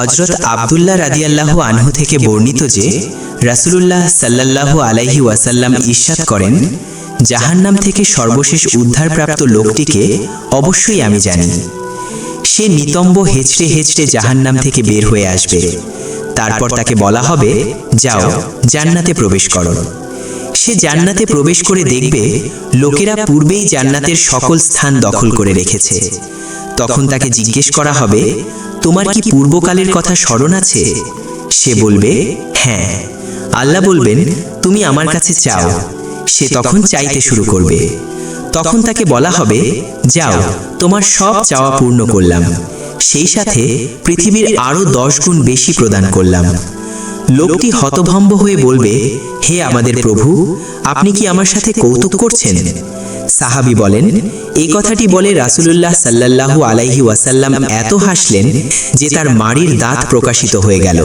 হজরত আবদুল্লাহ রাদিয়াল্লাহু আনহু থেকে বর্ণিত যে রাসূলুল্লাহ সাল্লাল্লাহু আলাইহি ওয়াসাল্লাম ইরশাদ করেন, জাহান্নাম থেকে সর্বশেষ উদ্ধারপ্রাপ্ত লোকটিকে অবশ্যই আমি জানি। সে নিতম্ব হেঁচড়ে হেঁচড়ে জাহান্নাম থেকে বের হয়ে আসবে। তারপর তাকে বলা হবে, যাও, জান্নাতে প্রবেশ করো। সে জান্নাতে প্রবেশ করে দেখবে, লোকেরা পূর্বেই জান্নাতের সকল স্থান দখল করে রেখেছে। তখন তাকে জিজ্ঞেস করা হবে, তোমার কি পূর্বকালের কথা স্মরণ আছে? সে বলবে হ্যাঁ। আল্লাহ বলবেন, তুমি আমার কাছে চাও। সে তখন চাইতে শুরু করবে। তখন তাকে বলা হবে, যাও, তোমার সব চাওয়া পূর্ণ করলাম। সেই সাথে পৃথিবীর আরও দশ গুণ বেশি প্রদান করলাম। লোকটি হতভম্ব হয়ে বলবে, হে আমাদের প্রভু, আপনি কি আমার সাথে কৌতুক করছেন? সাহাবি বলেন এই কথাটি বলে রাসুল্লাহ সাল্লাল্লাহু আলাইহি ওয়াসাল্লাম এত হাসলেন যে তার মাড়ির দাঁত প্রকাশিত হয়ে গেল।